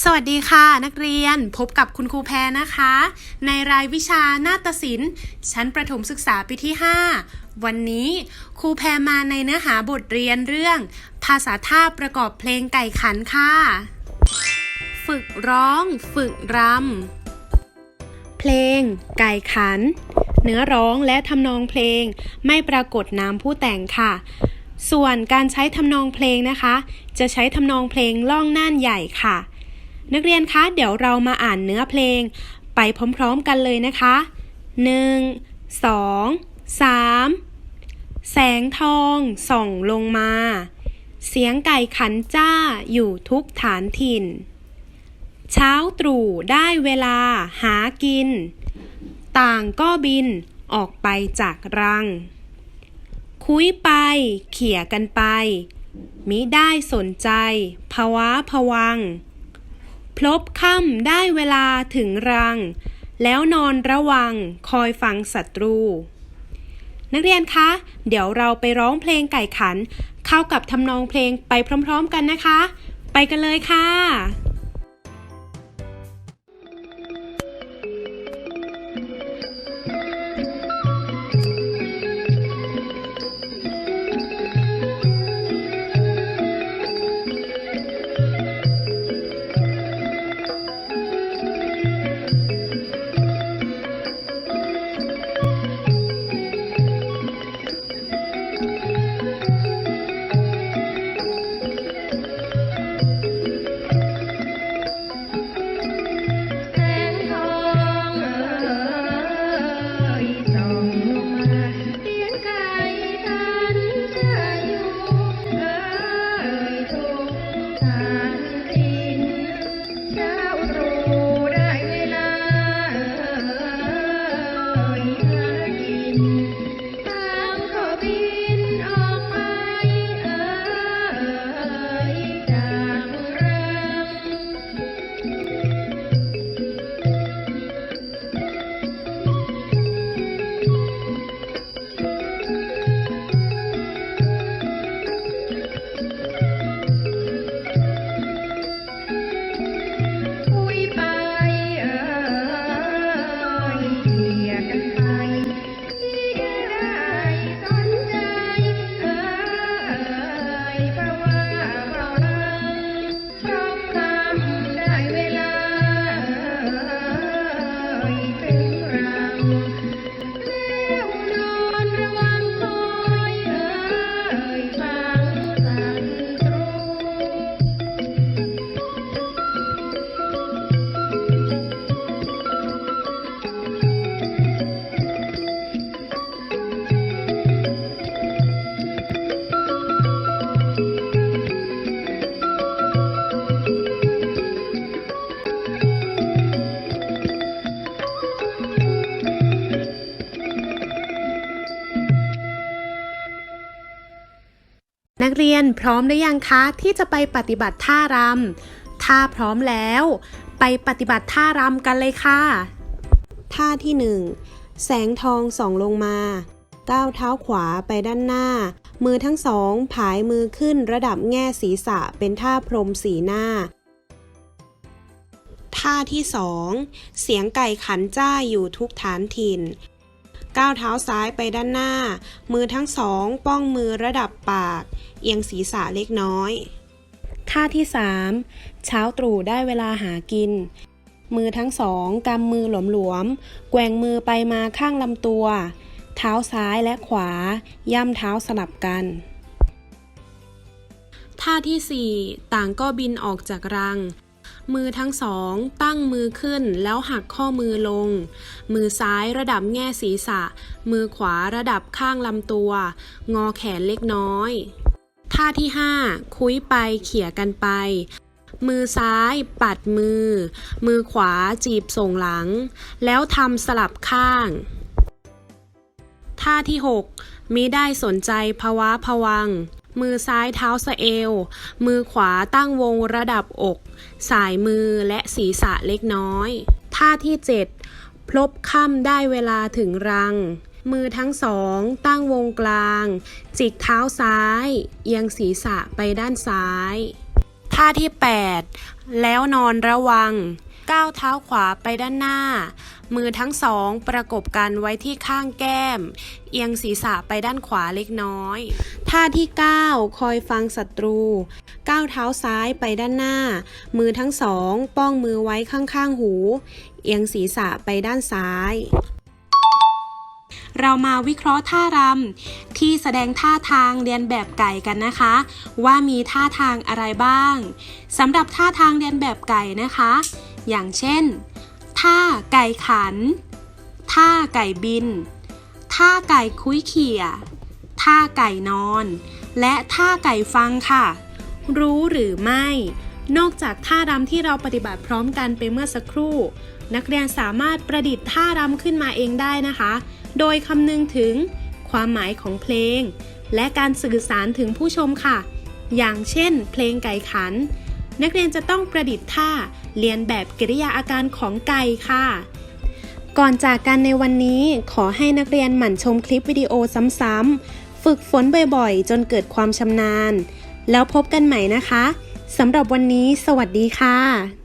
สวัสดีค่ะ นักเรียนพบกับคุณครูแพรนะคะ ในรายวิชานาฏศิลป์ ชั้นประถมศึกษาปีที่ 5 วันนี้ครูแพรมาในเนื้อหาบทเรียนเรื่อง ภาษาท่าประกอบเพลงไก่ขันค่ะ ฝึกร้อง ฝึกรำเพลง ไก่ขัน เนื้อร้องและทำนองเพลงไม่ปรากฏนามผู้แต่งค่ะส่วนการใช้ทำนองเพลงนะคะ จะใช้ทำนองเพลงล่องน่านใหญ่ค่ะ นักเรียนคะเดี๋ยวเรามาอ่านเนื้อเพลง ไปพร้อมๆกันเลยนะคะ 1 2 3 แสงทองส่องลงมา เสียงไก่ขันจ้าอยู่ทุกฐานถิ่น เช้าตรู่ได้เวลาหากิน ต่างก็บินออกไปจากรัง คุยไป เขี่ยกันไป มิได้สนใจภาวะผวัง พลบค่ำได้เวลาถึงรัง แล้วนอนระวังคอยฟังศัตรู นักเรียนคะ เดี๋ยวเราไปร้องเพลงไก่ขัน เข้ากับทำนองเพลงไปพร้อมๆกันนะคะ ไปกันเลยค่ะ นักเรียนพร้อมหรือยังคะที่จะไปปฏิบัติท่ารำถ้าพร้อมแล้ว ไปปฏิบัติท่ารำกันเลยค่ะ ท่าที่หนึ่งแสงทองส่องลงมาก้าวเท้าขวาไปด้านหน้า มือทั้งสองผายมือขึ้นระดับแง่ศีรษะเป็นท่าพรมสีหน้า ท่าที่สองเสียงไก่ขันจ้าอยู่ทุกฐานถิ่นก้าวเท้าซ้ายไปด้านหน้า มือทั้งสองป้องมือระดับปาก เอียงศีรษะเล็กน้อย ท่าที่ 3 เช้าตรู่ได้เวลาหากิน มือทั้งสองกำมือหลวมๆ แกว่งมือไปมาข้างลำตัว เท้าซ้ายและขวา ย่ำเท้าสลับกัน ท่าที่ 4 ต่างก็บินออกจากรังมือทั้งสองตั้งมือขึ้นแล้วหักข้อมือลง มือซ้ายระดับแง่ศีรษะ มือขวาระดับข้างลำตัว งอแขนเล็กน้อย ท่าที่ 5 คุยไปเขี่ยกันไป มือซ้ายปัดมือ มือขวาจีบส่งหลัง แล้วทำสลับข้าง ท่าที่ 6 มิได้สนใจภาวะผวัง มือซ้ายเท้าสะเอว มือขวาตั้งวงระดับอก สายมือและศีรษะเล็กน้อย ท่าที่ 7 พลบค่ำได้เวลาถึงรัง มือทั้งสองตั้งวงกลาง จิกเท้าซ้าย เอียงศีรษะไปด้านซ้าย ท่าที่ 8 แล้วนอนระวัง ก้าวเท้าขวาไปด้านหน้า มือทั้งสองประกบกันไว้ที่ข้างแก้ม เอียงศีรษะไปด้านขวาเล็กน้อย ท่าที่ 9 คอยฟังศัตรู ก้าวเท้าซ้ายไปด้านหน้า มือทั้งสองป้องมือไว้ข้างๆหู เอียงศีรษะไปด้านซ้าย เรามาวิเคราะห์ท่ารำที่แสดงท่าทางเรียนแบบไก่กันนะคะ ว่ามีท่าทางอะไรบ้างสำหรับท่าทางเรียนแบบไก่นะคะ อย่างเช่น ท่าไก่ขัน ท่าไก่บิน ท่าไก่คุ้ยเขี่ย ท่าไก่นอน และท่าไก่ฟังค่ะ รู้หรือไม่นอกจากท่ารำที่เราปฏิบัติพร้อมกันไปเมื่อสักครู่ นักเรียนสามารถประดิษฐ์ท่ารำขึ้นมาเองได้นะคะ โดยคำนึงถึงความหมายของเพลง และการสื่อสารถึงผู้ชมค่ะ อย่างเช่น เพลงไก่ขัน นักเรียนจะต้องประดิษฐ์ท่าเรียนแบบกิริยาอาการของไก่ค่ะ ก่อนจากกันในวันนี้ขอให้นักเรียนหมั่นชมคลิปวิดีโอซ้ำๆ ฝึกฝนบ่อยๆ จนเกิดความชำนาญ แล้วพบกันใหม่นะคะสำหรับวันนี้ สวัสดีค่ะ